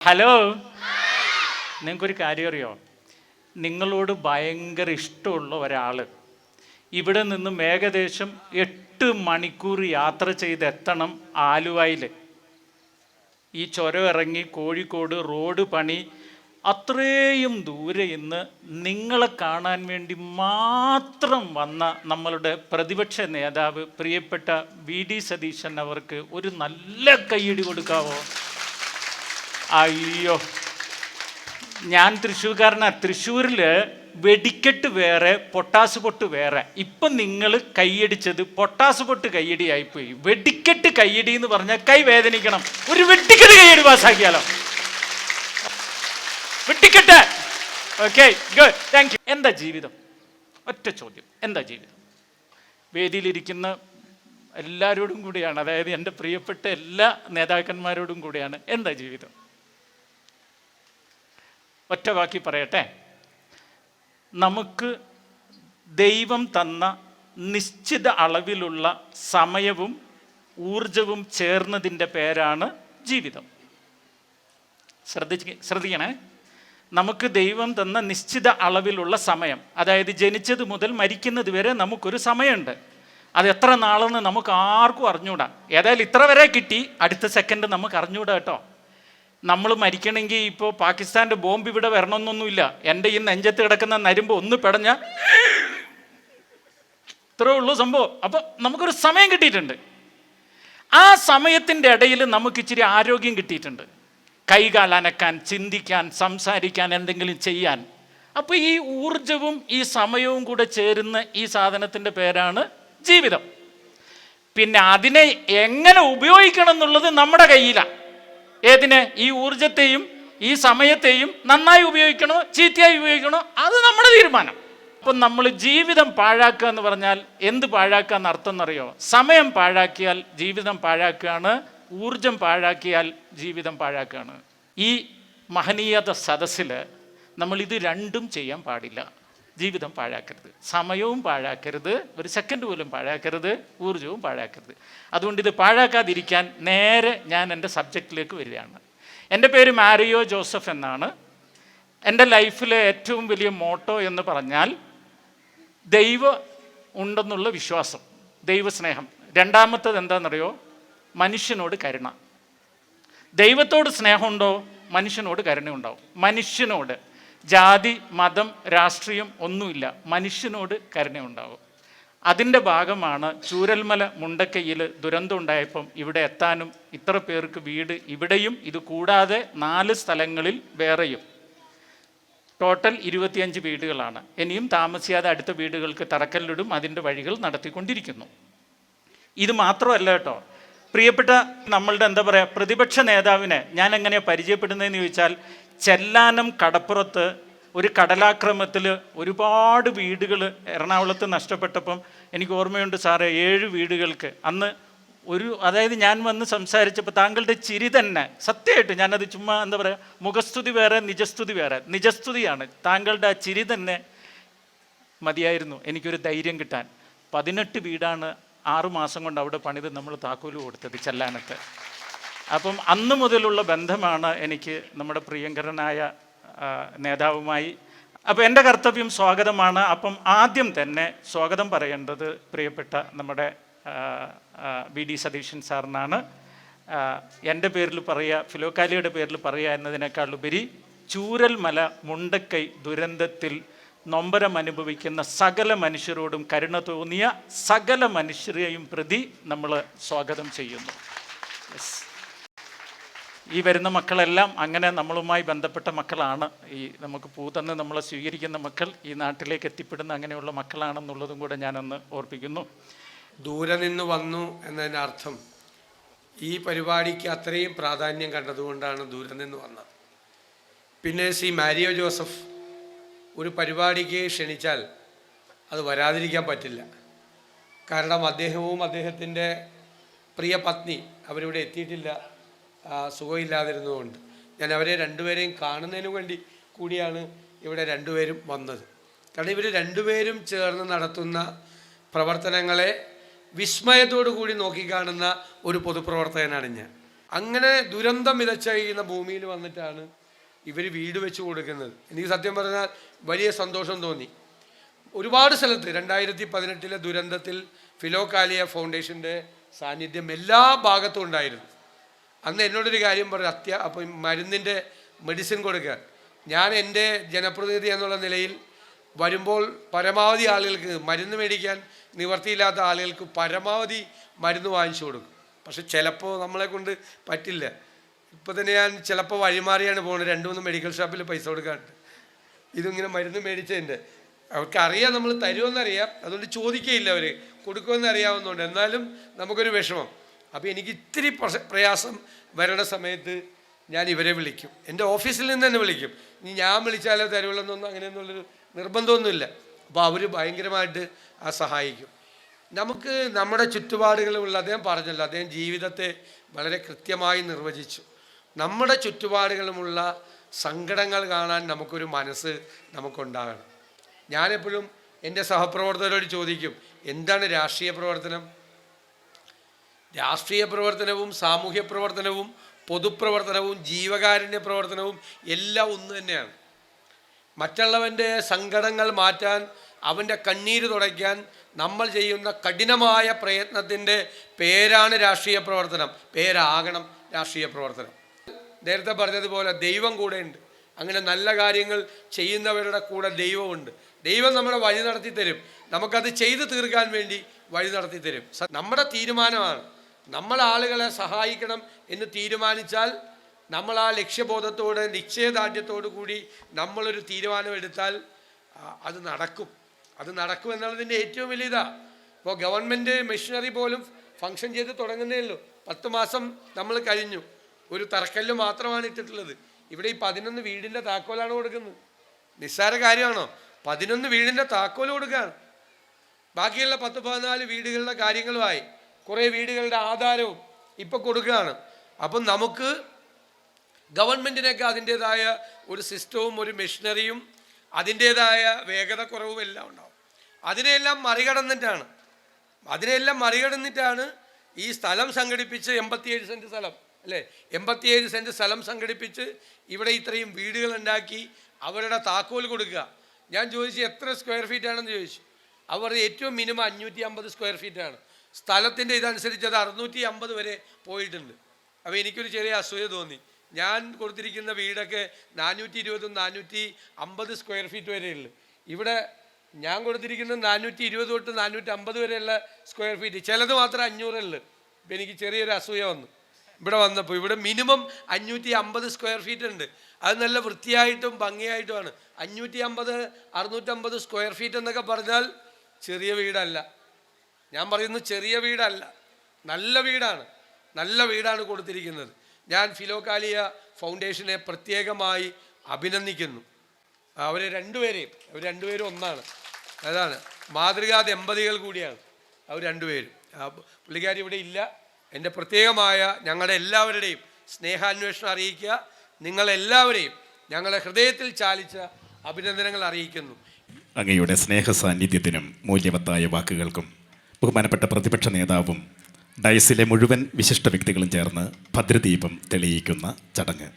Hello നിങ്ങൾക്കൊരു കാര്യം അറിയോ നിങ്ങളോട് ഭയങ്കര ഇഷ്ടമുള്ള ഒരാൾ ഇവിടെ നിന്നും ഏകദേശം എട്ട് മണിക്കൂർ യാത്ര ചെയ്ത് എത്തണം ആലുവയിൽ ഈ ചുരം ഇറങ്ങി കോഴിക്കോട് റോഡ് പണി അത്രയും ദൂരെ ഇന്ന് നിങ്ങളെ കാണാൻ വേണ്ടി മാത്രം വന്ന നമ്മളുടെ പ്രതിപക്ഷ നേതാവ് പ്രിയപ്പെട്ട വി. ഡി. സതീശൻ അവർക്ക് ഒരു നല്ല കൈയ്യടി കൊടുക്കാവോ? അയ്യോ. ഞാൻ തൃശ്ശൂർക്കാരന തൃശ്ശൂരിൽ വെടിക്കെട്ട് വേറെ പൊട്ടാസ് പൊട്ട് വേറെ. ഇപ്പം നിങ്ങൾ കൈയടിച്ചത് പൊട്ടാസ് പൊട്ട് കൈയടിയായിപ്പോയി വെടിക്കെട്ട് കൈയടി എന്ന് പറഞ്ഞാൽ കൈ വേദനിക്കണം. ഒരു വെട്ടിക്കെട്ട് കൈയടി പാസ്സാക്കിയാലോ? വെട്ടിക്കെട്ട് ഓക്കെ ഗുഡ് താങ്ക് യു എന്താ ജീവിതം? ഒറ്റ ചോദ്യം. എന്താ ജീവിതം? വേദിയിലിരിക്കുന്ന എല്ലാവരോടും കൂടിയാണ്. അതായത് എന്റെ പ്രിയപ്പെട്ട എല്ലാ നേതാക്കന്മാരോടും കൂടിയാണ്. എന്താ ജീവിതം? ഒറ്റ വാക്കി പറയട്ടെ. നമുക്ക് ദൈവം തന്ന നിശ്ചിത അളവിലുള്ള സമയവും ഊർജവും ചേർന്നതിന്റെ പേരാണ് ജീവിതം. ശ്രദ്ധിച്ച് ശ്രദ്ധിക്കണേ. നമുക്ക് ദൈവം തന്ന നിശ്ചിത അളവിലുള്ള സമയം അതായത് ജനിച്ചത് മുതൽ മരിക്കുന്നത് വരെ നമുക്കൊരു സമയമുണ്ട്. അത് എത്ര നാളെന്ന് നമുക്ക് ആർക്കും അറിഞ്ഞൂടാ. ഏതായാലും ഇത്ര വരെ കിട്ടി അടുത്ത സെക്കൻഡ് നമുക്ക് അറിഞ്ഞൂടാ കേട്ടോ. നമ്മൾ മരിക്കണമെങ്കിൽ ഇപ്പോൾ പാകിസ്ഥാന്റെ ബോംബ് ഇവിടെ വരണമെന്നൊന്നുമില്ല. എന്റെ ഈ നെഞ്ചത്ത് കിടക്കുന്ന നരുമ്പ് ഒന്ന് പിടഞ്ഞ ഇത്രേ ഉള്ളൂ സംഭവം. അപ്പോൾ നമുക്കൊരു സമയം കിട്ടിയിട്ടുണ്ട്. ആ സമയത്തിന്റെ ഇടയിൽ നമുക്ക് ഇച്ചിരി ആരോഗ്യം കിട്ടിയിട്ടുണ്ട്. കൈകാൽ അനക്കാൻ ചിന്തിക്കാൻ സംസാരിക്കാൻ എന്തെങ്കിലും ചെയ്യാൻ. അപ്പോൾ ഈ ഊർജവും ഈ സമയവും കൂടെ ചേരുന്ന ഈ സാധനത്തിന്റെ പേരാണ് ജീവിതം. പിന്നെ അതിനെ എങ്ങനെ ഉപയോഗിക്കണം എന്നുള്ളത് നമ്മുടെ കയ്യിലാണ് ഏതിനെ? ഈ ഊർജത്തെയും ഈ സമയത്തെയും നന്നായി ഉപയോഗിക്കണോ ചീത്തയായി ഉപയോഗിക്കണോ? അത് നമ്മുടെ തീരുമാനം. അപ്പം നമ്മൾ ജീവിതം പാഴാക്കുക എന്ന് പറഞ്ഞാൽ എന്ത് പാഴാക്കുക എന്ന് അർത്ഥം എന്നറിയോ സമയം പാഴാക്കിയാൽ ജീവിതം പാഴാക്കുകയാണ് ഊർജം പാഴാക്കിയാൽ ജീവിതം പാഴാക്കുകയാണ്. ഈ മഹനീയത സദസ്സിൽ നമ്മൾ ഇത് രണ്ടും ചെയ്യാൻ പാടില്ല. ജീവിതം പാഴാക്കരുത്. സമയവും പാഴാക്കരുത്. ഒരു സെക്കൻഡ് പോലും പാഴാക്കരുത്. ഊർജവും പാഴാക്കരുത്. അതുകൊണ്ട് ഇത് പാഴാക്കാതിരിക്കാൻ നേരെ ഞാൻ എന്റെ സബ്ജക്റ്റിലേക്ക് വരികയാണ്. എന്റെ പേര് മാരിയോ ജോസഫ് എന്നാണ്. എന്റെ ലൈഫിലെ ഏറ്റവും വലിയ മോട്ടോ എന്ന് പറഞ്ഞാൽ ദൈവ ഉണ്ടെന്നുള്ള വിശ്വാസം ദൈവസ്നേഹം. രണ്ടാമത്തത് എന്താണെന്നറിയോ? മനുഷ്യനോട് കരുണ. ദൈവത്തോട് സ്നേഹമുണ്ടോ? മനുഷ്യനോട് കരുണയുണ്ടാവും. മനുഷ്യനോട്. ജാതി മതം രാഷ്ട്രീയം ഒന്നുമില്ല. മനുഷ്യനോട് കരുണയുണ്ടാവും. അതിന്റെ ഭാഗമാണ് ചൂരൽമല മുണ്ടക്കയിൽ ദുരന്തം ഉണ്ടായപ്പം ഇവിടെ എത്താനും ഇത്ര പേർക്ക് വീട് ഇവിടെയും ഇത് കൂടാതെ നാല് സ്ഥലങ്ങളിൽ വേറെയും. ടോട്ടൽ ഇരുപത്തിയഞ്ച് വീടുകളാണ്. ഇനിയും താമസിയാതെ അടുത്ത വീടുകൾക്ക് തറക്കല്ലിടും അതിന്റെ വഴികൾ നടത്തിക്കൊണ്ടിരിക്കുന്നു. ഇത് മാത്രമല്ല കേട്ടോ. പ്രിയപ്പെട്ട നമ്മളുടെ എന്താ പറയുക പ്രതിപക്ഷ നേതാവിനെ ഞാൻ എങ്ങനെയാണ് പരിചയപ്പെടുന്നതെന്ന് ചോദിച്ചാൽ ചെല്ലാനം കടപ്പുറത്ത് ഒരു കടലാക്രമത്തിൽ ഒരുപാട് വീടുകൾ എറണാകുളത്ത് നഷ്ടപ്പെട്ടപ്പം എനിക്ക് ഓർമ്മയുണ്ട് സാറേ ഏഴ് വീടുകൾക്ക്. അന്ന് ഒരു അതായത് ഞാൻ വന്ന് സംസാരിച്ചപ്പോൾ താങ്കളുടെ ചിരി തന്നെ സത്യമായിട്ട് ഞാനത് ചുമ്മാ എന്താ പറയുക മുഖസ്തുതി വേറെ നിജസ്തുതി വേറെ. നിജസ്തുതിയാണ്. താങ്കളുടെ ആ ചിരി തന്നെ മതിയായിരുന്നു. എനിക്കൊരു ധൈര്യം കിട്ടാൻ. പതിനെട്ട് വീടാണ് ആറുമാസം കൊണ്ട് അവിടെ പണിത് നമ്മൾ താക്കോൽ കൊടുത്തത് ചെല്ലാനത്ത്. അപ്പം അന്ന് മുതലുള്ള ബന്ധമാണ് എനിക്ക് നമ്മുടെ പ്രിയങ്കരനായ നേതാവുമായി. അപ്പോൾ എന്റെ കർത്തവ്യം സ്വാഗതമാണ്. അപ്പം ആദ്യം തന്നെ സ്വാഗതം പറയേണ്ടത് പ്രിയപ്പെട്ട നമ്മുടെ വി ഡി സതീശൻ സാറിനാണ്. എന്റെ പേരിൽ പറയുക ഫിലോക്കാലിയുടെ പേരിൽ പറയുക എന്നതിനേക്കാൾ ഉപരി ചൂരൽമല മുണ്ടക്കൈ ദുരന്തത്തിൽ നൊമ്പരം അനുഭവിക്കുന്ന സകല മനുഷ്യരോടും കരുണ തോന്നിയ സകല മനുഷ്യരെയും പ്രതി നമ്മൾ സ്വാഗതം ചെയ്യുന്നു. യെസ്. ഈ വരുന്ന മക്കളെല്ലാം അങ്ങനെ നമ്മളുമായി ബന്ധപ്പെട്ട മക്കളാണ്. ഈ നമുക്ക് പൂ തന്ന് നമ്മളെ സ്വീകരിക്കുന്ന മക്കൾ ഈ നാട്ടിലേക്ക് എത്തിപ്പെടുന്ന അങ്ങനെയുള്ള മക്കളാണെന്നുള്ളതും കൂടെ ഞാനൊന്ന് ഓർപ്പിക്കുന്നു. ദൂരെ നിന്ന് വന്നു എന്നതിന്റെ അർത്ഥം ഈ പരിപാടിക്ക് അത്രയും പ്രാധാന്യം കണ്ടതുകൊണ്ടാണ് ദൂരെ നിന്ന് വന്നത്. പിന്നെ സി മാരിയോ ജോസഫ് ഒരു പരിപാടിക്ക് ക്ഷണിച്ചാൽ അത് വരാതിരിക്കാൻ പറ്റില്ല. കാരണം അദ്ദേഹവും അദ്ദേഹത്തിന്റെ പ്രിയ പത്നി അവരിവിടെ എത്തിയിട്ടില്ല. സുഖമില്ലാതിരുന്നതുകൊണ്ട്. ഞാൻ അവരെ രണ്ടുപേരെയും കാണുന്നതിന് വേണ്ടി കൂടിയാണ് ഇവിടെ രണ്ടുപേരും വന്നത്. കാരണം ഇവർ രണ്ടുപേരും ചേർന്ന് നടത്തുന്ന പ്രവർത്തനങ്ങളെ വിസ്മയത്തോടു കൂടി നോക്കിക്കാണുന്ന ഒരു പൊതുപ്രവർത്തകനാണ് ഞാൻ. അങ്ങനെ ദുരന്തം വിതച്ച ഭൂമിയിൽ വന്നിട്ടാണ് ഇവർ വീട് വെച്ച് കൊടുക്കുന്നത്. എനിക്ക് സത്യം പറഞ്ഞാൽ വലിയ സന്തോഷം തോന്നി. ഒരുപാട് സ്ഥലത്ത് രണ്ടായിരത്തി പതിനെട്ടിലെ ദുരന്തത്തിൽ ഫിലോകാലിയ ഫൗണ്ടേഷന്റെ സാന്നിധ്യം എല്ലാ ഭാഗത്തും ഉണ്ടായിരുന്നു. അന്ന് എന്നോടൊരു കാര്യം പറഞ്ഞു അത്യ അപ്പോൾ മരുന്നിന്റെ മെഡിസിൻ കൊടുക്കുക ഞാൻ എന്റെ ജനപ്രതിനിധി എന്നുള്ള നിലയിൽ വരുമ്പോൾ പരമാവധി ആളുകൾക്ക് മരുന്ന് മേടിക്കാൻ നിവർത്തിയില്ലാത്ത ആളുകൾക്ക് പരമാവധി മരുന്ന് വാങ്ങിച്ചു കൊടുക്കും. പക്ഷെ ചിലപ്പോൾ നമ്മളെ കൊണ്ട് പറ്റില്ല. ഇപ്പോൾ തന്നെ ഞാൻ ചിലപ്പോൾ വഴിമാറിയാണ് പോകുന്നത് രണ്ട് മൂന്ന് മെഡിക്കൽ ഷോപ്പിൽ പൈസ കൊടുക്കാറുണ്ട് ഇതിങ്ങനെ മരുന്ന് മേടിച്ചതിന്റെ അവർക്ക് അറിയാം നമ്മൾ തരുമെന്നറിയാം അതുകൊണ്ട് ചോദിക്കുകയില്ല അവർ കൊടുക്കുമെന്ന് അറിയാവുന്നതുകൊണ്ട് എന്നാലും നമുക്കൊരു വിഷമം. അപ്പോൾ എനിക്ക് ഇത്തിരി പ്രയാസം വരണ സമയത്ത് ഞാൻ ഇവരെ വിളിക്കും. എന്റെ ഓഫീസിൽ നിന്ന് തന്നെ വിളിക്കും. ഇനി ഞാൻ വിളിച്ചാലോ തരുവുള്ളെന്നൊന്നും അങ്ങനെയൊന്നുള്ളൊരു നിർബന്ധമൊന്നുമില്ല. അപ്പോൾ അവർ ഭയങ്കരമായിട്ട് ആ സഹായിക്കും. നമുക്ക് നമ്മുടെ ചുറ്റുപാടുകളുള്ള അദ്ദേഹം പറഞ്ഞല്ലോ അദ്ദേഹം ജീവിതത്തെ വളരെ കൃത്യമായി നിർവചിച്ചു. നമ്മുടെ ചുറ്റുപാടുകളുമുള്ള സങ്കടങ്ങൾ കാണാൻ നമുക്കൊരു മനസ്സ് നമുക്കുണ്ടാകണം. ഞാനെപ്പോഴും എന്റെ സഹപ്രവർത്തകരോട് ചോദിക്കും എന്താണ് രാഷ്ട്രീയ പ്രവർത്തനം? രാഷ്ട്രീയ പ്രവർത്തനവും സാമൂഹ്യ പ്രവർത്തനവും പൊതുപ്രവർത്തനവും ജീവകാരുണ്യ പ്രവർത്തനവും എല്ലാം ഒന്ന് തന്നെയാണ്. മറ്റുള്ളവന്റെ സങ്കടങ്ങൾ മാറ്റാൻ അവന്റെ കണ്ണീര് തുടയ്ക്കാൻ നമ്മൾ ചെയ്യുന്ന കഠിനമായ പ്രയത്നത്തിന്റെ പേരാണ് രാഷ്ട്രീയ പ്രവർത്തനം. പേരാകണം രാഷ്ട്രീയ പ്രവർത്തനം. നേരത്തെ പറഞ്ഞതുപോലെ ദൈവം കൂടെയുണ്ട്. അങ്ങനെ നല്ല കാര്യങ്ങൾ ചെയ്യുന്നവരുടെ കൂടെ ദൈവമുണ്ട്. ദൈവം നമ്മളെ വഴി നടത്തി തരും നമുക്കത് ചെയ്തു തീർക്കാൻ വേണ്ടി വഴി നടത്തി തരും നമ്മുടെ തീരുമാനമാണ് നമ്മൾ ആളുകളെ സഹായിക്കണം എന്ന് തീരുമാനിച്ചാൽ നമ്മൾ ആ ലക്ഷ്യബോധത്തോട് നിശ്ചയദാർഢ്യത്തോടു കൂടി നമ്മളൊരു തീരുമാനമെടുത്താൽ അത് നടക്കും. അത് നടക്കും എന്നുള്ളതിന്റെ ഏറ്റവും വലിയ ഇതാ ഇപ്പോൾ ഗവൺമെന്റ് മെഷീനറി പോലും ഫങ്ഷൻ ചെയ്ത് തുടങ്ങുന്നേ ഉള്ളൂ. പത്ത് മാസം നമ്മൾ കഴിഞ്ഞു. ഒരു തറക്കല്ല് മാത്രമാണ് ഇട്ടിട്ടുള്ളത്. ഇവിടെ ഈ പതിനൊന്ന് വീടിന്റെ താക്കോലാണ് കൊടുക്കുന്നത്. നിസ്സാര കാര്യമാണോ? പതിനൊന്ന് വീടിന്റെ താക്കോൽ കൊടുക്കുകയാണ്. ബാക്കിയുള്ള പത്ത് പതിനാല് വീടുകളുടെ കാര്യങ്ങളുമായി കുറേ വീടുകളുടെ ആധാരവും ഇപ്പൊ കൊടുക്കുകയാണ്. അപ്പം നമുക്ക് ഗവൺമെന്റിനൊക്കെ അതിന്റേതായ ഒരു സിസ്റ്റവും ഒരു മെഷീനറിയും അതിന്റേതായ വേഗത കുറവും എല്ലാം ഉണ്ടാവും. അതിനെയെല്ലാം മറികടന്നിട്ടാണ്. അതിനെയെല്ലാം മറികടന്നിട്ടാണ് ഈ സ്ഥലം സംഘടിപ്പിച്ച് എൺപത്തിയേഴ് സെന്റ് സ്ഥലം അല്ലേ? എൺപത്തിയേഴ് സെന്റ് സ്ഥലം സംഘടിപ്പിച്ച് ഇവിടെ ഇത്രയും വീടുകൾ ഉണ്ടാക്കി അവരുടെ താക്കോൽ കൊടുക്കുക. ഞാൻ ചോദിച്ചു എത്ര സ്ക്വയർ ഫീറ്റ് ആണെന്ന് ചോദിച്ചു. അവർ ഏറ്റവും മിനിമം അഞ്ഞൂറ്റി അമ്പത് സ്ക്വയർ ഫീറ്റ് ആണ് സ്ഥലത്തിന്റെ ഇതനുസരിച്ച് അത് അറുന്നൂറ്റി അമ്പത് വരെ പോയിട്ടുണ്ട്. അപ്പോൾ എനിക്കൊരു ചെറിയ അസൂയ തോന്നി. ഞാൻ കൊടുത്തിരിക്കുന്ന വീടൊക്കെ നാനൂറ്റി ഇരുപതും നാനൂറ്റി അമ്പത് സ്ക്വയർ ഫീറ്റ് വരെയുള്ളു ഇവിടെ ഞാൻ കൊടുത്തിരിക്കുന്നത് നാനൂറ്റി ഇരുപത് തൊട്ട് നാനൂറ്റി അമ്പത് വരെയുള്ള സ്ക്വയർ ഫീറ്റ് ചിലത് മാത്രം അഞ്ഞൂറുള്ളു ഇപ്പം എനിക്ക് ചെറിയൊരു അസൂയ വന്നു. ഇവിടെ വന്നപ്പോൾ ഇവിടെ മിനിമം അഞ്ഞൂറ്റി അമ്പത് സ്ക്വയർ ഫീറ്റ് ഉണ്ട്. അത് നല്ല വൃത്തിയായിട്ടും ഭംഗിയായിട്ടുമാണ്. അഞ്ഞൂറ്റി അമ്പത് അറുന്നൂറ്റമ്പത് സ്ക്വയർ ഫീറ്റ് എന്നൊക്കെ പറഞ്ഞാൽ ചെറിയ വീടല്ല. ഞാൻ പറയുന്നത് ചെറിയ വീടല്ല നല്ല വീടാണ് നല്ല വീടാണ് കൊടുത്തിരിക്കുന്നത്. ഞാൻ ഫിലോകാലിയ ഫൗണ്ടേഷനെ പ്രത്യേകമായി അഭിനന്ദിക്കുന്നു. അവർ രണ്ടുപേരെയും അവർ രണ്ടുപേരും ഒന്നാണ്. അതാണ് മാതൃകാ ദമ്പതികൾ കൂടിയാണ് അവർ രണ്ടുപേരും. പുള്ളിക്കാരി ഇവിടെ ഇല്ല. എന്റെ പ്രത്യേകമായ ഞങ്ങളുടെ എല്ലാവരുടെയും സ്നേഹാന്വേഷണം അറിയിക്കുക. നിങ്ങളെല്ലാവരെയും ഞങ്ങളുടെ ഹൃദയത്തിൽ ചാലിച്ച അഭിനന്ദനങ്ങൾ അറിയിക്കുന്നു. അങ്ങയുടെ സ്നേഹ സാന്നിധ്യത്തിനും മൂല്യവത്തായ വാക്കുകൾക്കും ബഹുമാനപ്പെട്ട പ്രതിപക്ഷ നേതാവും ഡയസിലെ മുഴുവൻ വിശിഷ്ട വ്യക്തികളും ചേർന്ന് ഭദ്രദീപം തെളിയിക്കുന്ന ചടങ്ങ്.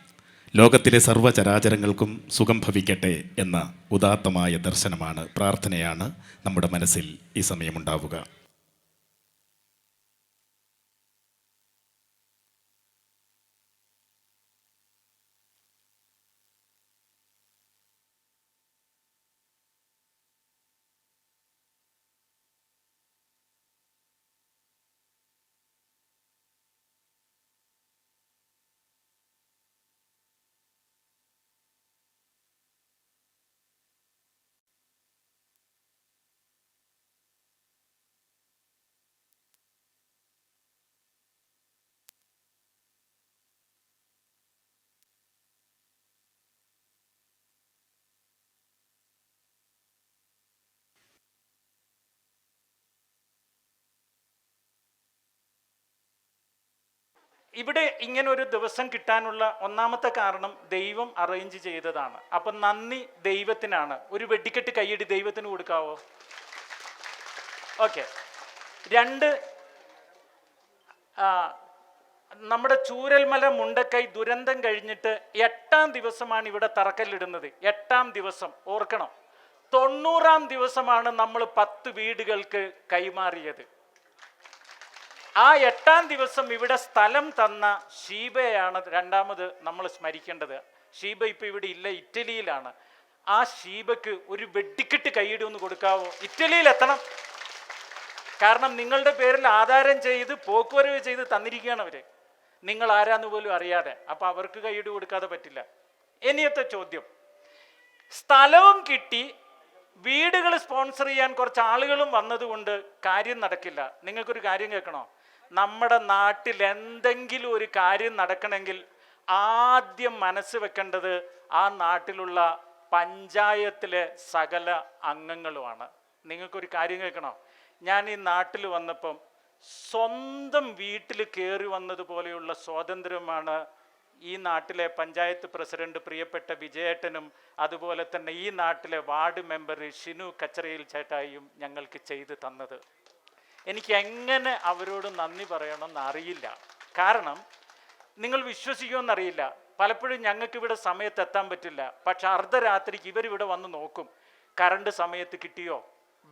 ലോകത്തിലെ സർവചരാചരങ്ങൾക്കും സുഖം ഭവിക്കട്ടെ എന്ന ഉദാത്തമായ ദർശനമാണ് പ്രാർത്ഥനയാണ് നമ്മുടെ മനസ്സിൽ ഈ സമയമുണ്ടാവുക. ഇവിടെ ഇങ്ങനെ ഒരു ദിവസം കിട്ടാനുള്ള ഒന്നാമത്തെ കാരണം ദൈവം അറേഞ്ച് ചെയ്തതാണ്. അപ്പൊ നന്ദി ദൈവത്തിനാണ്. ഒരു വെടിക്കെട്ട് കൈയടി ദൈവത്തിന് കൊടുക്കാവോ? ഓക്കെ രണ്ട് നമ്മുടെ ചൂരൽമല മുണ്ടക്കൈ ദുരന്തം കഴിഞ്ഞിട്ട് എട്ടാം ദിവസമാണ് ഇവിടെ തറക്കല്ലിടുന്നത്. എട്ടാം ദിവസം ഓർക്കണം. തൊണ്ണൂറാം ദിവസമാണ് നമ്മൾ പത്ത് വീടുകൾക്ക് കൈമാറിയത്. ആ എട്ടാം ദിവസം ഇവിടെ സ്ഥലം തന്ന ഷീബയാണ് രണ്ടാമത് നമ്മൾ സ്മരിക്കേണ്ടത്. ഷീബ ഇപ്പൊ ഇവിടെ ഇല്ല ഇറ്റലിയിലാണ്. ആ ഷീബക്ക് ഒരു വെടിക്കെട്ട് കൈയിടി ഒന്ന് കൊടുക്കാവോ? ഇറ്റലിയിൽ എത്തണം. കാരണം നിങ്ങളുടെ പേരിൽ ആധാരം ചെയ്ത് പോക്കുവരവ് ചെയ്ത് തന്നിരിക്കുകയാണ് അവർ. നിങ്ങൾ ആരാന്ന് പോലും അറിയാതെ. അപ്പൊ അവർക്ക് കൈയിടി കൊടുക്കാതെ പറ്റില്ല. ഇനിയത്തെ ചോദ്യം. സ്ഥലവും കിട്ടി വീടുകൾ സ്പോൺസർ ചെയ്യാൻ കുറച്ച് ആളുകളും വന്നതുകൊണ്ട് കാര്യം നടക്കില്ല. നിങ്ങൾക്കൊരു കാര്യം കേൾക്കണോ? നമ്മുടെ നാട്ടിൽ എന്തെങ്കിലും ഒരു കാര്യം നടക്കണമെങ്കിൽ ആദ്യം മനസ്സ് വെക്കേണ്ടത് ആ നാട്ടിലുള്ള പഞ്ചായത്തിലെ സകല അംഗങ്ങളുമാണ്. നിങ്ങൾക്കൊരു കാര്യം കേൾക്കണോ? ഞാൻ ഈ നാട്ടിൽ വന്നപ്പം സ്വന്തം വീട്ടിൽ കയറി വന്നതുപോലെയുള്ള സ്വാതന്ത്ര്യമാണ് ഈ നാട്ടിലെ പഞ്ചായത്ത് പ്രസിഡന്റ് പ്രിയപ്പെട്ട വിജയേട്ടനും അതുപോലെ തന്നെ ഈ നാട്ടിലെ വാർഡ് മെമ്പർ ഷിനു കച്ചറയിൽ ചേട്ടായും ഞങ്ങൾക്ക് ചെയ്തു തന്നത്. എനിക്ക് എങ്ങനെ അവരോട് നന്ദി പറയണമെന്ന് അറിയില്ല. കാരണം നിങ്ങൾ വിശ്വസിക്കുമെന്നറിയില്ല പലപ്പോഴും ഞങ്ങൾക്ക് ഇവിടെ സമയത്ത് എത്താൻ പറ്റില്ല. പക്ഷെ അർദ്ധരാത്രിക്ക് ഇവരിവിടെ വന്ന് നോക്കും. കറണ്ട് സമയത്ത് കിട്ടിയോ?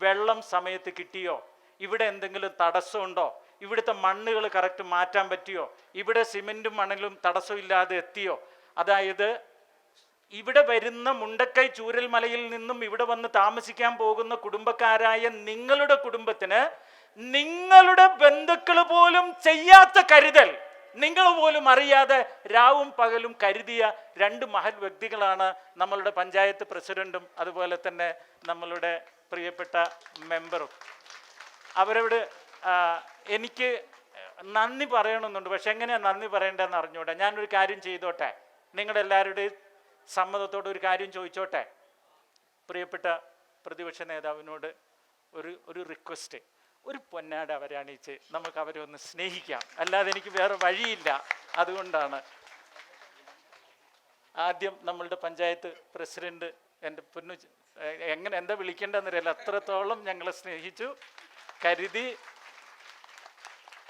വെള്ളം സമയത്ത് കിട്ടിയോ? ഇവിടെ എന്തെങ്കിലും തടസ്സമുണ്ടോ? ഇവിടുത്തെ മണ്ണുകൾ കറക്റ്റ് മാറ്റാൻ പറ്റിയോ? ഇവിടെ സിമെന്റും മണലും തടസ്സമില്ലാതെ എത്തിയോ? അതായത് ഇവിടെ വരുന്ന മുണ്ടക്കൈ ചൂരൽമലയിൽ നിന്നും ഇവിടെ വന്ന് താമസിക്കാൻ പോകുന്ന കുടുംബക്കാരായ നിങ്ങളുടെ കുടുംബത്തിന് നിങ്ങളുടെ ബന്ധുക്കൾ പോലും ചെയ്യാത്ത കരുതൽ. നിങ്ങൾ പോലും അറിയാതെ രാവും പകലും കരുതിയ രണ്ട് മഹൽ വ്യക്തികളാണ് നമ്മളുടെ പഞ്ചായത്ത് പ്രസിഡന്റും അതുപോലെ തന്നെ നമ്മളുടെ പ്രിയപ്പെട്ട മെമ്പറും. അവരോട് എനിക്ക് നന്ദി പറയണമെന്നുണ്ട്. പക്ഷെ എങ്ങനെയാണ് നന്ദി പറയേണ്ടതെന്ന് അറിഞ്ഞൂടെ. ഞാനൊരു കാര്യം ചെയ്തോട്ടെ. നിങ്ങളുടെ എല്ലാവരുടെയും സമ്മതത്തോടെ ഒരു കാര്യം ചോദിച്ചോട്ടെ. പ്രിയപ്പെട്ട പ്രതിപക്ഷ നേതാവിനോട് ഒരു ഒരു റിക്വസ്റ്റ് ഒരു പൊന്നാട അവരാണിച്ച് നമുക്ക് അവരെ ഒന്ന് സ്നേഹിക്കാം. അല്ലാതെ എനിക്ക് വേറെ വഴിയില്ല. അതുകൊണ്ടാണ്. ആദ്യം നമ്മളുടെ പഞ്ചായത്ത് പ്രസിഡന്റ് എന്റെ പൊന്നു എങ്ങനെ എന്താ വിളിക്കേണ്ടതെന്നറിയില്ല. അത്രത്തോളം ഞങ്ങളെ സ്നേഹിച്ചു. കരുതി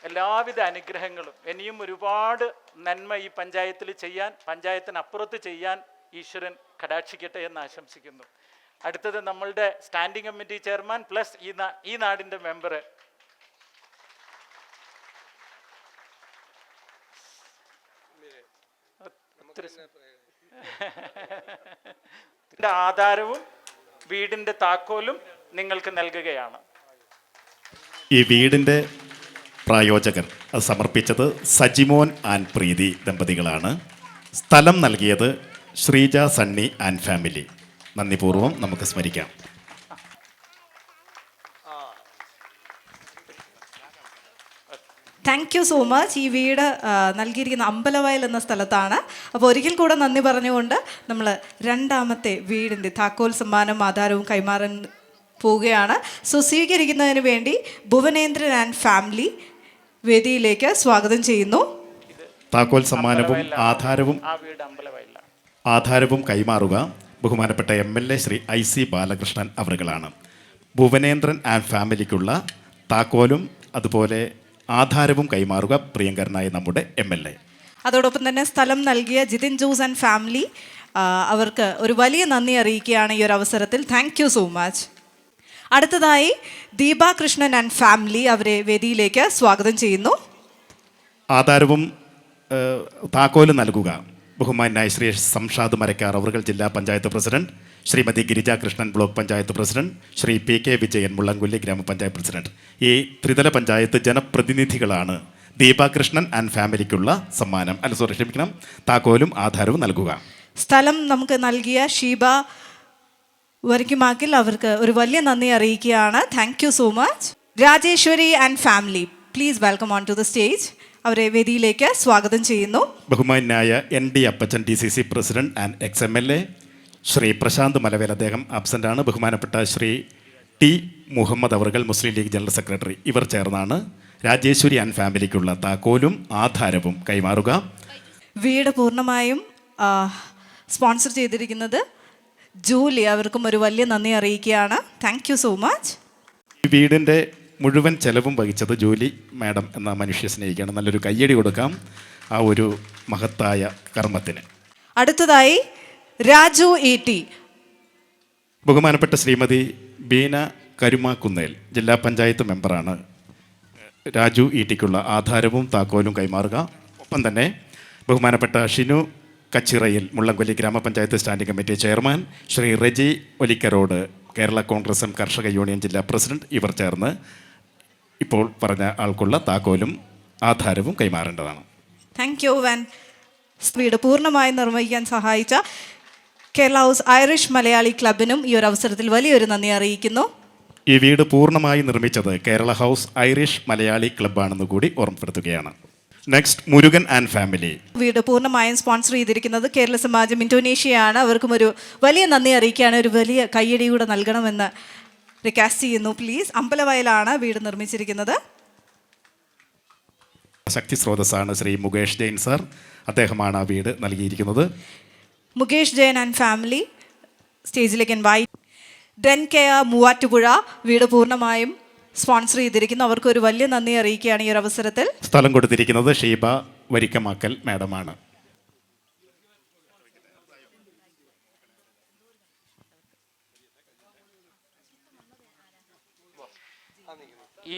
എല്ലാവിധ അനുഗ്രഹങ്ങളും. ഇനിയും ഒരുപാട് നന്മ ഈ പഞ്ചായത്തിൽ ചെയ്യാൻ പഞ്ചായത്തിനപ്പുറത്ത് ചെയ്യാൻ ഈശ്വരൻ കടാക്ഷിക്കട്ടെ എന്ന് ആശംസിക്കുന്നു. അടുത്തത് നമ്മളുടെ സ്റ്റാൻഡിംഗ് കമ്മിറ്റി ചെയർമാൻ പ്ലസ് ഈ ഈ നാടിന്റെ മെമ്പർ ആധാരവും വീടിന്റെ താക്കോലും നിങ്ങൾക്ക് നൽകുകയാണ്. ഈ വീടിന്റെ പ്രായോജകൻ അത് സമർപ്പിച്ചത് സജിമോൻ ആൻഡ് പ്രീതി ദമ്പതികളാണ്. സ്ഥലം നൽകിയത് ശ്രീജ സണ്ണി ആൻഡ് ഫാമിലി. നന്ദിപൂർവം നമുക്ക് സ്മരിക്കാം. താങ്ക് യു സോ മച്ച് ഈ വീട് നൽകിയിരിക്കുന്ന അമ്പലവയൽ എന്ന സ്ഥലത്താണ്. അപ്പോൾ ഒരിക്കൽ കൂടെ നന്ദി പറഞ്ഞുകൊണ്ട് നമ്മൾ രണ്ടാമത്തെ വീടിന്റെ താക്കോൽ സമ്മാനം ആധാരവും കൈമാറാൻ പോവുകയാണ്. സോ സ്വീകരിക്കുന്നതിന് വേണ്ടി ഭുവനേന്ദ്രൻ ആൻഡ് ഫാമിലി വേദിയിലേക്ക് സ്വാഗതം ചെയ്യുന്നു. താക്കോൽ സമ്മാനവും ആധാരവും ആധാരവും കൈമാറുക. ബഹുമാനപ്പെട്ട M L A Shri I C Balakrishnan അവറുകളാണ്. Bhuvanendran and ഫാമിലിക്കുള്ള താക്കോലും അതുപോലെ ആധാരവും കൈമാറുക പ്രിയങ്കരനായ നമ്മുടെ എം എൽ എ. അതോടൊപ്പം തന്നെ സ്ഥലം നൽകിയ ജിതിൻ ജൂസ് ആൻഡ് ഫാമിലി അവർക്ക് ഒരു വലിയ നന്ദി അറിയിക്കുകയാണ് ഈ ഒരു അവസരത്തിൽ. താങ്ക് യു സോ മച്ച് അടുത്തതായി ദീപ കൃഷ്ണൻ ആൻഡ് ഫാമിലി അവരെ വേദിയിലേക്ക് സ്വാഗതം ചെയ്യുന്നു. ആധാരവും താക്കോലും നൽകുക. ബഹുമാനായ ശ്രീ സംഷാദ് മരക്കാർ അവർകൾ ജില്ലാ panchayat president Shrimati Girijakrishnan block panchayat president Shri P K Vijayan Mullankolli grama panchayat president. ഈ ത്രിതല പഞ്ചായത്ത് ജനപ്രതിനിധികളാണ് ദീപാകൃഷ്ണൻ ആൻഡ് ഫാമിലിക്കുള്ള സമ്മാനം. അല്ല സോറി ക്ഷമിക്കണം. താക്കോലും ആധാരവും നൽകുക. സ്ഥലം നമുക്ക് നൽകിയ ഷീബ വരയ്ക്കുമാക്കിൽ അവർക്ക് ഒരു വലിയ നന്ദി അറിയിക്കുകയാണ്. Thank you so much Rajeshwari and family please welcome on to the stage അവരെ വേദിയിലേക്ക് സ്വാഗതം ചെയ്യുന്നു. ബഹുമാനായ N D Appachan D C C president and ex M L A Shri Prashanth Malavel അദ്ദേഹം അബ്സെന്റ് ആണ് ബഹുമാനപ്പെട്ട ശ്രീ ടി മുഹമ്മദ് അവർകൾ മുസ്ലിം ലീഗ് ജനറൽ സെക്രട്ടറി. ഇവർ ചേർന്നാണ് രാജേശ്വരി ആൻഡ് ഫാമിലിക്കുള്ള താക്കോലും ആധാരവും കൈമാറുക. വീട് പൂർണമായും സ്പോൺസർ ചെയ്തിരിക്കുന്നത് ജൂലി. അവർക്കും ഒരു വലിയ നന്ദി അറിയിക്കുകയാണ്. Thank you so much. വീടിന്റെ മുഴുവൻ ചെലവും വഹിച്ചത് ജോലി മാഡം എന്ന മനുഷ്യ സ്നേഹിക്കാണ്. നല്ലൊരു കയ്യടി കൊടുക്കാം ആ ഒരു മഹത്തായ കർമ്മത്തിന്. അടുത്തതായി രാജു ഇ ടി. ബഹുമാനപ്പെട്ട ശ്രീമതി ബീന കരുമാക്കുന്നേൽ ജില്ലാ പഞ്ചായത്ത് മെമ്പറാണ്. രാജു ഈട്ടിക്കുള്ള ആധാരവും താക്കോലും കൈമാറുക. ഒപ്പം തന്നെ ബഹുമാനപ്പെട്ട Shinu കച്ചിറയിൽ Mullankolli grama panchayat standing committee chairman Shri Reji ഒലിക്കരോട് Kerala കോൺഗ്രസും കർഷക യൂണിയൻ ജില്ലാ പ്രസിഡന്റ് ഇവർ ചേർന്ന് ഇപ്പോൾ പറഞ്ഞ ആൾക്കുള്ള താക്കോലും ആധാരവും കൈമാറേണ്ടതാണ്. താങ്ക് യു വാൻ സ്ത്രീയുടെ പൂർണമായി നിർവഹിക്കാൻ സഹായിച്ച കേരള ഹൗസ് ഐറിഷ് മലയാളി ക്ലബിനും ഈ ഒരു അവസരത്തിൽ വലിയൊരു നന്ദി അറിയിക്കുന്നു. ഈ വീട് പൂർണമായി നിർമ്മിച്ചത് കേരള ഹൗസ് ഐറിഷ് മലയാളി ക്ലബ്ബാണെന്ന് കൂടി ഓർമ്മപ്പെടുത്തുകയാണ്. Next Murugan and family. വീട് പൂർണമായും സ്പോൺസർ ചെയ്തിരിക്കുന്നത് കേരള സമാജം ഇന്തോനേഷ്യയാണ്. അവർക്കും ഒരു വലിയ നന്ദി അറിയിക്കുകയാണ്. ഒരു വലിയ കയ്യടി കൂടെ നൽകണമെന്ന് റിക്വസ്റ്റ് ചെയ്യുന്നു. പ്ലീസ് അമ്പലവയലാണ് വീട് നിർമ്മിച്ചിരിക്കുന്നത്. ശക്തി സ്രോതസ്സാണ് ശ്രീ മുകേഷ് ജെയിൻ സർ. അദ്ദേഹമാണ് ആ വീട് നൽകിയിരിക്കുന്നത്. മുകേഷ് ജെയിൻ ആൻഡ് ഫാമിലി സ്റ്റേജിലേക്ക് ഇൻവൈറ്റ് ഡെൻ കെയർ മൂവാറ്റുപുഴ വീട് പൂർണമായും സ്പോൺസർ ചെയ്തിരിക്കുന്നു. അവർക്ക് ഒരു വലിയ നന്ദി അറിയിക്കുകയാണ് ഈ ഒരു അവസരത്തിൽ. സ്ഥലം കൊടുത്തിരിക്കുന്നത് ഷീബ വരിക്കമാക്കൽ മാഡമാണ്.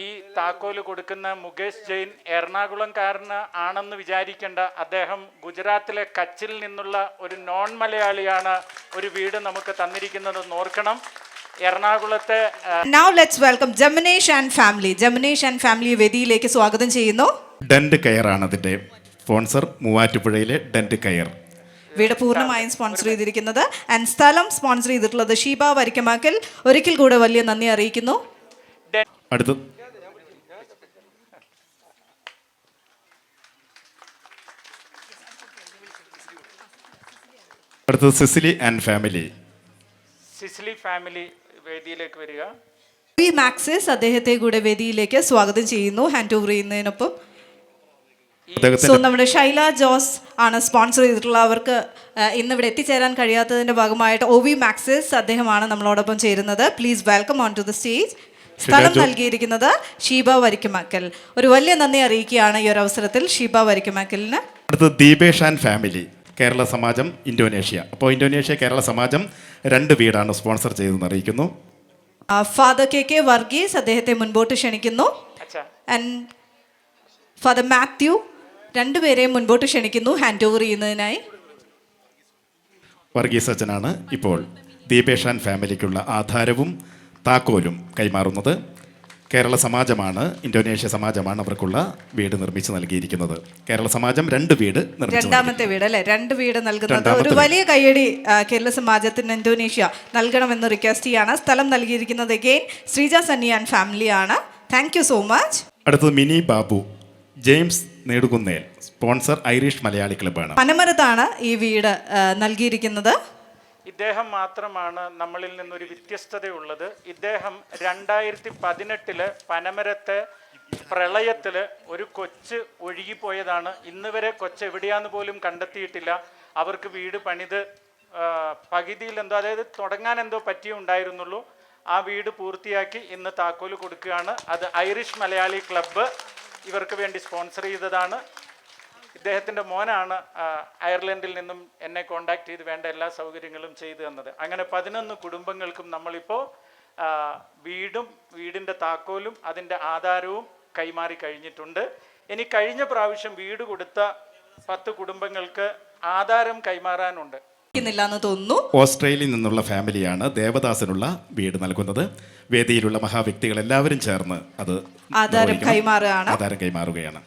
ഈ താക്കോൽ കൊടുക്കുന്ന മുകേഷ് ജെയിൻ എറണാകുളംകാരന് ആണെന്ന് വിചാരിക്കേണ്ട. അദ്ദേഹം ഗുജറാത്തിലെ കച്ചിൽ നിന്നുള്ള ഒരു നോൺ മലയാളിയാണ് ഒരു വീട് നമുക്ക് തന്നിരിക്കുന്നത് ഓർക്കണം. എറണാകുളത്തെ now let's welcome Jamanesh and family Jamanesh and family വേദിയിലേക്ക് സ്വാഗതം ചെയ്യുന്നു. ഡെന്റ് കെയർ ആണ് അതിന്റെ സ്പോൺസർ മൂവാറ്റുപുഴയിലെ ഡെന്റ് കെയർ. വീട് പൂർണമായും സ്പോൺസർ ചെയ്തിരിക്കുന്നത്. ആൻഡ് സ്ഥലം സ്പോൺസർ ചെയ്തിട്ടുള്ളത് ഷീബ വരിക്കമാക്കൽ. ഒരിക്കൽ കൂടെ വലിയ നന്ദി അറിയിക്കുന്നു. അടുത്ത്. അടുത്തത് Cicily and family. Cicily family വേദിയിലേക്ക് വരിക. വി മാക്സിസ് അദ്ദേഹത്തെ കൂടെ വേദിയിലേക്ക് സ്വാഗതം ചെയ്യുന്നു. Hand over ചെയ്യുന്നതിനൊപ്പം. സോ നമ്മുടെ ഷൈല ജോസ് ആണ് സ്പോൺസർ ചെയ്തിട്ടുള്ള അവർക്ക് ഇന്നിവിടെ ഇന്ന് ഇവിടെ എത്തിച്ചേരാൻ കഴിയാത്തതിന്റെ ഭാഗമായിട്ട് ഒ വി മാക്സിസ് അദ്ദേഹമാണ് നമ്മളോടൊപ്പം ചേരുന്നത്. Please welcome on to the stage സ്ഥലം നൽകിയിരിക്കുന്നത് ഷീബ വരിക്കുമാക്കൽ. ഒരു വലിയ നന്ദി അറിയിക്കുകയാണ് ഈ ഒരു അവസരത്തിൽ ഷീബ വരിക്കുമാക്കലിന്. അടുത്തത് Deepesh and family Kerala Samajam Indonesia. അപ്പോൾ ഇന്തോനേഷ്യ കേരള സമാജം രണ്ട് വീടാണ് സ്പോൺസർ ചെയ്തതെന്ന് അറിയിക്കുന്നു. ഫാദർ കെ കെ വർഗീസ് അദ്ദേഹത്തെ മുൻപോട്ട് ക്ഷണിക്കുന്നു. ആൻഡ് ഫാദർ മാത്യു രണ്ടുപേരെയും മുൻപോട്ട് ക്ഷണിക്കുന്നു ഹാൻഡ് ഓവർ ചെയ്യുന്നതിനായി. വർഗീസ് അച്ഛനാണ് ഇപ്പോൾ ദീപേഷ് ആൻഡ് ഫാമിലിക്കുള്ള ആധാരവും താക്കോലും കൈമാറുന്നത് കേരള സമാജമാണ് ഇന്തോനേഷ്യ സമാജമാണ് അവർക്കുള്ള വീട് നിർമ്മിച്ച് നൽകിയിരിക്കുന്നത്. കേരള സമാജം രണ്ട് വീട് രണ്ടാമത്തെ വീട് അല്ലെ? രണ്ട് വീട് നൽകുന്നത് ഒരു വലിയ കയ്യടി കേരള സമാജത്തിന് ഇന്തോനേഷ്യ നൽകണമെന്ന് റിക്വസ്റ്റ് ചെയ്യാണ്. സ്ഥലം നൽകിയിരിക്കുന്നത് അഗെയിൻ ശ്രീജ സണ്ണി ആൻഡ് ആണ്. താങ്ക് യു സോ മച്ച് അടുത്തത് Mini Babu James Nedukunnel sponsor Irish Malayali ക്ലബ്ബാണ് പനമരത്താണ് ഈ വീട് നൽകിയിരിക്കുന്നത്. ഇദ്ദേഹം മാത്രമാണ് നമ്മളിൽ നിന്നൊരു വ്യത്യസ്തതയുള്ളത്. ഇദ്ദേഹം രണ്ടായിരത്തി പതിനെട്ടിൽ പനമരത്തെ പ്രളയത്തിൽ ഒരു കൊച്ച് ഒഴുകിപ്പോയതാണ്. ഇന്ന് വരെ കൊച്ച് എവിടെയാന്ന് പോലും കണ്ടെത്തിയിട്ടില്ല. അവർക്ക് വീട് പണിത് പകുതിയിൽ എന്തോ അതായത് തുടങ്ങാൻ എന്തോ പറ്റിയുണ്ടായിരുന്നുള്ളൂ ആ വീട് പൂർത്തിയാക്കി ഇന്ന് താക്കോൽ കൊടുക്കുകയാണ്. അത് ഐറിഷ് മലയാളി ക്ലബ്ബ് ഇവർക്ക് വേണ്ടി സ്പോൺസർ ചെയ്തതാണ്. ഇദ്ദേഹത്തിന്റെ മോനാണ് അയർലൻഡിൽ നിന്നും എന്നെ കോണ്ടാക്ട് ചെയ്ത് വേണ്ട എല്ലാ സൗകര്യങ്ങളും ചെയ്തു തന്നത്. അങ്ങനെ പതിനൊന്ന് കുടുംബങ്ങൾക്കും നമ്മളിപ്പോൾ വീടും വീടിന്റെ താക്കോലും അതിന്റെ ആധാരവും കൈമാറി കഴിഞ്ഞിട്ടുണ്ട്. ഇനി കഴിഞ്ഞ പ്രാവശ്യം വീട് കൊടുത്ത പത്ത് കുടുംബങ്ങൾക്ക് ആധാരം കൈമാറാനുണ്ട്. എന്ന് തോന്നുന്നു. ഓസ്ട്രേലിയയിൽ നിന്നുള്ള ഫാമിലിയാണ് ദേവദാസനുള്ള വീട് നൽകുന്നത്. വേദിയിലുള്ള മഹാവ്യക്തികൾ എല്ലാവരും ചേർന്ന് അത് ആധാരം കൈമാറുകയാണ്. ആധാരം കൈമാറുകയാണ്.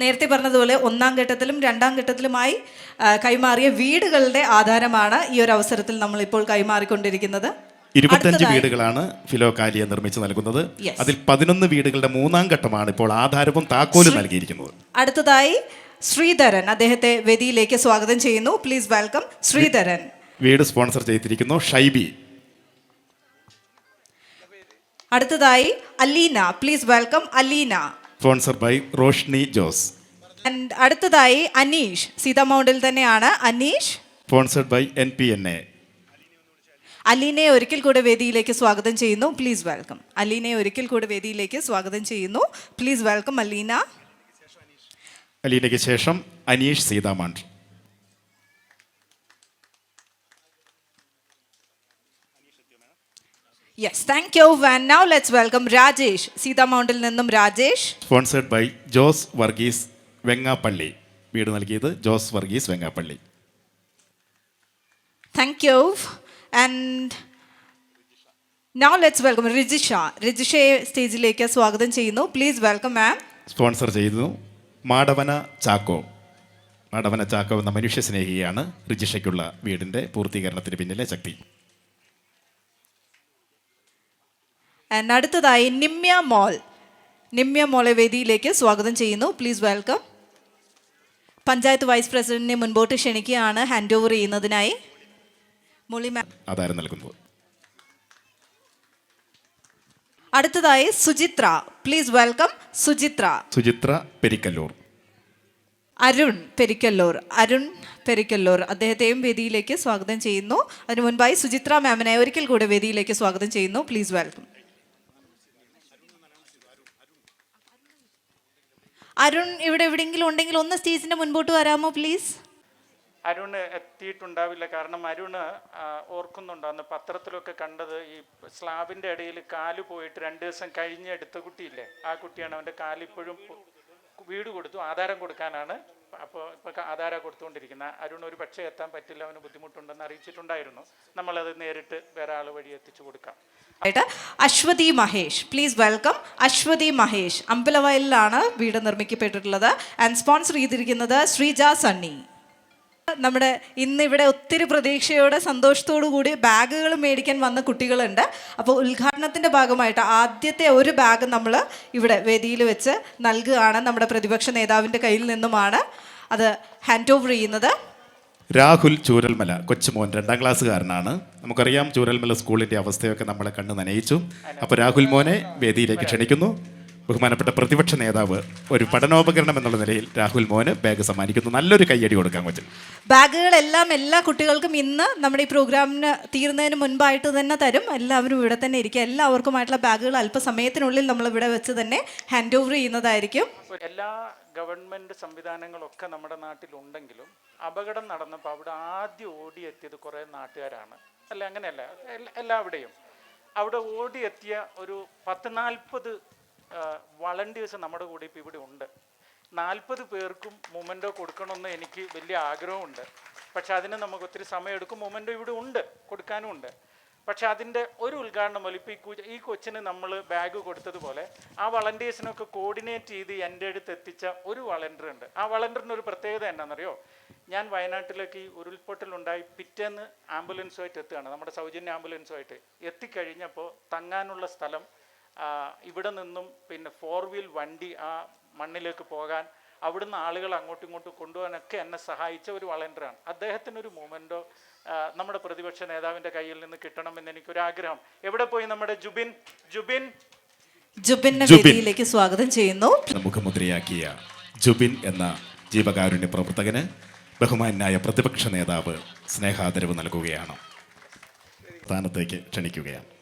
നേരത്തെ പറഞ്ഞതുപോലെ ഒന്നാം ഘട്ടത്തിലും രണ്ടാം ഘട്ടത്തിലുമായി കൈമാറിയ വീടുകളുടെ ആധാരമാണ് ഈ ഒരു അവസരത്തിൽ നമ്മൾ ഇപ്പോൾ കൈമാറിക്കൊണ്ടിരിക്കുന്നത്. ഇരുപത്തഞ്ച് വീടുകളാണ് ഫിലോകാലിയ നിർമ്മിച്ചു നൽകുന്നത്. അതിൽ പതിനൊന്ന് വീടുകളുടെ മൂന്നാം ഘട്ടമാണ് ഇപ്പോൾ ആധാരവും താക്കോലും നൽകിയിരിക്കുന്നത്. അടുത്തതായി ശ്രീധരൻ അദ്ദേഹത്തെ വേദിയിലേക്ക് സ്വാഗതം ചെയ്യുന്നു. Please welcome Sreedharan. വീട് സ്പോൺസർ ചെയ്തിരിക്കുന്നു ഷൈബി. അടുത്തതായി Aleena please welcome Aleena. Sponsor by Roshni Jose അടുത്തതായി അനീഷ് സീതാമൗണ്ടിൽ തന്നെയാണ്. Aneesh? Sponsored by N P N A അലീനെ ഒരിക്കൽ കൂടെ വേദിയിലേക്ക് സ്വാഗതം ചെയ്യുന്നു. പ്ലീസ് വെൽക്കം അലീനെ ഒരിക്കൽ കൂടെ വേദിയിലേക്ക് സ്വാഗതം ചെയ്യുന്നു. Please welcome Aleena. അലീനയ്ക്ക് ശേഷം Aneesh Seethamount yes thank you and now let's welcome Rajesh സീതാമൗണ്ടിൽ നിന്നും Rajesh sponsored by Jose Varghese Vengappally വീട് നൽകിയത് Jose Varghese Vengappally thank you and now let's welcome Rijisha റിജിഷയെ സ്റ്റേജിലേക്ക് സ്വാഗതം ചെയ്യുന്നു. പ്ലീസ് വെൽക്കം മാം സ്പോൺസർ ചെയ്യുന്നു മാടവന ചാക്കോ. മാടവന ചാക്കോ എന്ന മനുഷ്യ സ്നേഹിയാണ് റിജിഷയ്ക്കുള്ള വീടിന്റെ പൂർത്തീകരണത്തിന് പിന്നിലെ ശക്തി. ആൻഡ് അടുത്തതായി നിമ്യ മോൾ. നിമ്യ മോളെ വേദിയിലേക്ക് സ്വാഗതം ചെയ്യുന്നു. പ്ലീസ് വെൽക്കം പഞ്ചായത്ത് വൈസ് പ്രസിഡന്റിനെ മുൻപോട്ട് ക്ഷണിക്കുകയാണ്. ഹാൻഡ് ഓവർ ചെയ്യുന്നതിനായി. മുളി മാം നൽകുന്നത് അടുത്തതായി Suchitra. Please welcome Suchitra. Suchitra Perikkallur. Arun Perikkallur. Arun Perikkallur. അദ്ദേഹത്തെയും വേദിയിലേക്ക് സ്വാഗതം ചെയ്യുന്നു. അതിനു മുൻപായി സുചിത്ര മാമിനെ ഒരിക്കൽ കൂടെ വേദിയിലേക്ക് സ്വാഗതം ചെയ്യുന്നു. പ്ലീസ് വെൽക്കം അരുൺ ഇവിടെ എവിടെയെങ്കിലും ഉണ്ടെങ്കിൽ ഒന്ന് സ്റ്റേജിന്റെ മുൻപോട്ട് വരാമോ പ്ലീസ് അരുൺ എത്തിയിട്ടുണ്ടാവില്ല. കാരണം അരുൺ ഓർക്കുന്നുണ്ടോ? അന്ന് പത്രത്തിലൊക്കെ കണ്ടത് ഈ സ്ലാബിന്റെ ഇടയിൽ കാൽ പോയിട്ട് രണ്ട് ദിവസം കഴിഞ്ഞ് എടുത്ത കുട്ടിയില്ലേ? ആ കുട്ടിയാണ് അവന്റെ കാലിപ്പോഴും വീട് കൊടുത്തു. ആധാരം കൊടുക്കാനാണ് അപ്പോൾ ഇപ്പോൾ ആധാരം കൊടുത്തുകൊണ്ടിരിക്കുന്ന. അരുൺ ഒരു പക്ഷേ എത്താൻ പറ്റില്ല അവന് ബുദ്ധിമുട്ടുണ്ടെന്ന് അറിയിച്ചിട്ടുണ്ടായിരുന്നു. നമ്മളത് നേരിട്ട് വേറെ ആൾ വഴി എത്തിച്ചു കൊടുക്കാം. ആയിട്ട് അശ്വതി മഹേഷ് പ്ലീസ് വെൽക്കം അശ്വതി മഹേഷ്. അമ്പലവയലിലാണ് വീട് നിർമ്മിക്കപ്പെട്ടിട്ടുള്ളത് ആൻഡ് സ്പോൺസർ ചെയ്തിരിക്കുന്നത് ശ്രീജ സണ്ണി. നമ്മുടെ ഇന്ന് ഇവിടെ ഒത്തിരി പ്രതീക്ഷയോടെ സന്തോഷത്തോടു കൂടി ബാഗുകൾ മേടിക്കാൻ വന്ന കുട്ടികളുണ്ട്. അപ്പോൾ ഉദ്ഘാടനത്തിന്റെ ഭാഗമായിട്ട് ആദ്യത്തെ ഒരു ബാഗ് നമ്മൾ ഇവിടെ വേദിയിൽ വെച്ച് നൽകുകയാണ്. നമ്മുടെ പ്രതിപക്ഷ നേതാവിന്റെ കയ്യിൽ നിന്നുമാണ് അത് ഹാൻഡ് ഓവർ ചെയ്യുന്നത്. രാഹുൽ ചൂരൽമല കൊച്ചുമോൻ രണ്ടാം ക്ലാസ്സുകാരനാണ്. നമുക്കറിയാം ചൂരൽമല സ്കൂളിന്റെ അവസ്ഥയൊക്കെ നമ്മളെ കണ്ട് നനയിച്ചു. അപ്പോൾ രാഹുൽ മോനെ വേദിയിലേക്ക് ക്ഷണിക്കുന്നു. ബഹുമാനപ്പെട്ട പ്രതിപക്ഷ നേതാവ് ഒരു പഠനോപകരണം എന്നുള്ള നിലയിൽ രാഹുൽ മോന് ബാഗ് സമ്മാനിക്കുന്നു. നല്ലൊരു കയ്യടി കൊടുക്കാൻ പറ്റും ബാഗുകളെല്ലാം എല്ലാ കുട്ടികൾക്കും ഇന്ന് നമ്മുടെ ഈ പ്രോഗ്രാമിന് തീരുന്നതിന് മുൻപായിട്ട് തന്നെ തരും. എല്ലാവരും ഇവിടെ തന്നെ ഇരിക്കുക. എല്ലാവർക്കുമായിട്ടുള്ള ബാഗുകൾ അല്പസമയത്തിനുള്ളിൽ നമ്മൾ ഇവിടെ വെച്ച് തന്നെ ഹാൻഡ് ഓവർ ചെയ്യുന്നതായിരിക്കും. എല്ലാ ഗവൺമെന്റ് സംവിധാനങ്ങളൊക്കെ നമ്മുടെ നാട്ടിലുണ്ടെങ്കിലും അപകടം നടന്നപ്പോൾ അവിടെ ആദ്യം ഓടിയെത്തിയത് കുറേ നാട്ടുകാരാണ്. അല്ല അങ്ങനെയല്ല. എല്ലാ- എല്ലാവിടെയും. അവിടെ ഓടിയെത്തിയ ഒരു പത്ത് നാൽപ്പത് വളണ്ടിയേഴ്സ് നമ്മുടെ കൂടെ ഇപ്പോൾ ഇവിടെ ഉണ്ട്. നാൽപ്പത് പേർക്കും മൊമെന്റോ കൊടുക്കണമെന്ന് എനിക്ക് വലിയ ആഗ്രഹമുണ്ട്. പക്ഷെ അതിന് നമുക്ക് ഒത്തിരി സമയമെടുക്കും മൊമെന്റോ ഇവിടെ ഉണ്ട് കൊടുക്കാനും ഉണ്ട്. പക്ഷെ അതിന്റെ ഒരു ഉദ്ഘാടനം പോലെ ഇപ്പോൾ ഈ കു ഈ കൊച്ചിന് നമ്മൾ ബാഗ് കൊടുത്തതുപോലെ ആ വളണ്ടിയേഴ്സിനൊക്കെ കോർഡിനേറ്റ് ചെയ്ത് എന്റെ അടുത്ത് എത്തിച്ച ഒരു വളണ്ടിയർ ഉണ്ട്. ആ വളണ്ടിയറിന്റെ ഒരു പ്രത്യേകത എന്താണെന്നറിയോ? ഞാൻ വയനാട്ടിലേക്ക് ഈ ഉരുൾപൊട്ടലുണ്ടായി പിറ്റേന്ന് ആംബുലൻസുമായിട്ട് എത്തുകയാണ്. നമ്മുടെ സൗജന്യ ആംബുലൻസുമായിട്ട് എത്തിക്കഴിഞ്ഞപ്പോൾ തങ്ങാനുള്ള സ്ഥലം ഇവിടെ നിന്നും പിന്നെ ഫോർ വീൽ വണ്ടി ആ മണ്ണിലേക്ക് പോകാൻ അവിടുന്ന് ആളുകൾ അങ്ങോട്ടും ഇങ്ങോട്ടും കൊണ്ടുപോകാനൊക്കെ എന്നെ സഹായിച്ച ഒരു വളണ്ടറാണ്. അദ്ദേഹത്തിനൊരു മൂമെന്റോ നമ്മുടെ പ്രതിപക്ഷ നേതാവിന്റെ കയ്യിൽ നിന്ന് കിട്ടണമെന്ന് എനിക്കൊരാഗ്രഹം. എവിടെ പോയി നമ്മുടെ ജുബിൻ? ജുബിൻ? ജുബിന്റെ ജുബിൻ. വേദിയിലേക്ക് സ്വാഗതം ചെയ്യുന്നു. മുഖ്യമന്ത്രിയാക്കിയ ജുബിൻ എന്ന ജീവകാരുണ്യ പ്രവർത്തകന് ബഹുമാനായ പ്രതിപക്ഷ നേതാവ് സ്നേഹാദരവ് നൽകുകയാണ്. സ്ഥാനത്തേക്ക് ക്ഷണിക്കുകയാണ്.